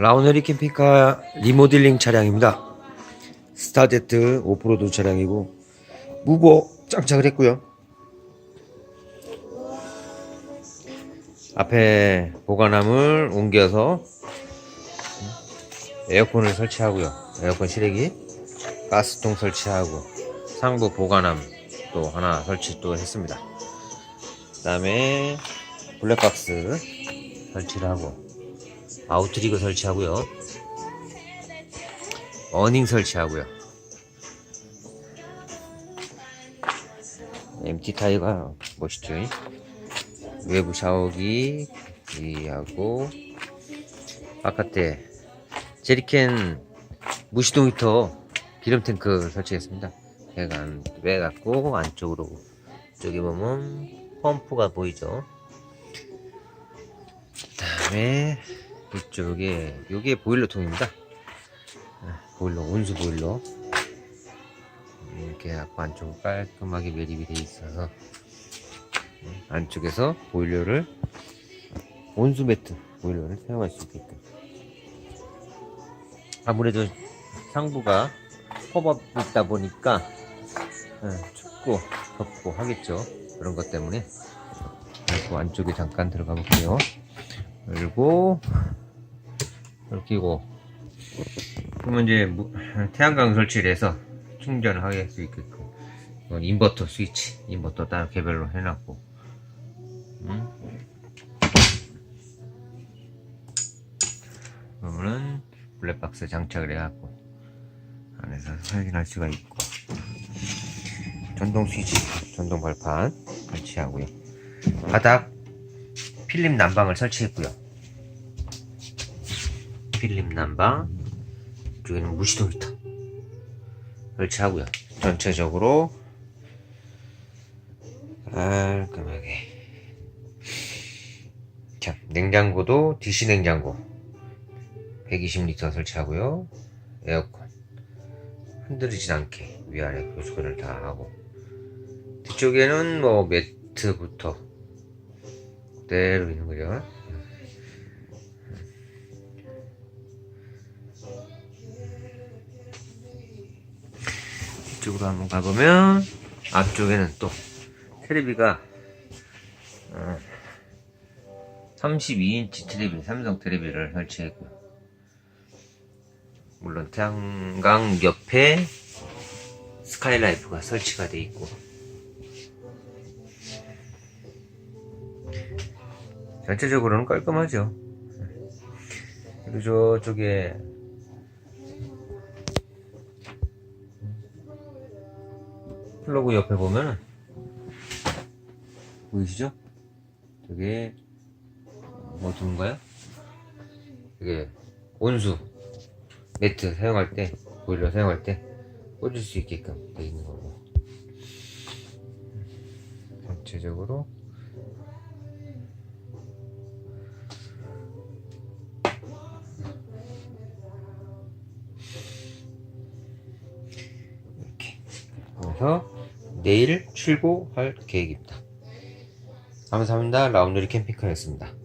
라우너리 캠핑카 리모델링 차량입니다. 스타제트 오프로드 차량이고 무보 장착을 했고요. 앞에 보관함을 옮겨서 에어컨을 설치하고요. 에어컨 실외기, 가스통 설치하고 상부 보관함 또 하나 설치 또 했습니다. 그다음에 블랙박스 설치를 하고 아웃트리거 설치하고요. 어닝 설치하고요. MT 타이가 멋있죠? 외부 샤워기 하고 바깥에 제리캔 무시동 히터 기름 탱크 설치했습니다. 배관 빼갖고 안쪽으로 저기 보면 펌프가 보이죠. 그다음에 이쪽에 요게 보일러 통입니다. 아, 보일러 온수 보일러. 이렇게 갖고 안쪽으로 깔끔하게 매립이 돼 있어서 음, 안쪽에서 보일러를 온수 매트 보일러를 사용할 수 있게끔. 아무래도 상부가 컵업 있다 보니까 어, 춥고 덥고 하겠죠. 그런 것 때문에. 그리고 안쪽에 잠깐 들어가 볼게요. 그리고 이렇게 끼고 그러면 이제 무- 태양광 설치를 해서 충전을 하게 할 수 있게끔 이건 인버터 스위치 인버터 따로 개별로 해놨고 음. 그러면은 블랙박스 장착을 해갖고 안에서 확인할 수가 있고 전동 스위치 전동 발판 설치하고요 바닥 필름 난방을 설치했고요 필름 난방 이쪽에는 무시동 히터. 설치하고요. 전체적으로 깔끔하게. 자 냉장고도 DC 냉장고. 120리터 설치하고요. 에어컨. 흔들리진 않게 위아래 교수건을 다 하고. 뒤쪽에는 뭐 매트부터 그대로 있는 거죠 이쪽으로 한번 가보면 앞쪽에는 또 테레비가 어, 32인치 테레비 삼성 테레비를 설치했고요. 물론 태양광 옆에 스카이라이프가 설치가 돼 있고. 전체적으로는 깔끔하죠. 그리고 저쪽에 플러그 옆에 보면은 보이시죠? 저게 뭐 두는가요? 이게 온수 매트 사용할 때 보일러 사용할 때 꽂을 수 있게끔 되어 있는 거고 전체적으로 이렇게 그래서 내일 출고할 계획입니다. 감사합니다. 라운드리 캠핑카였습니다.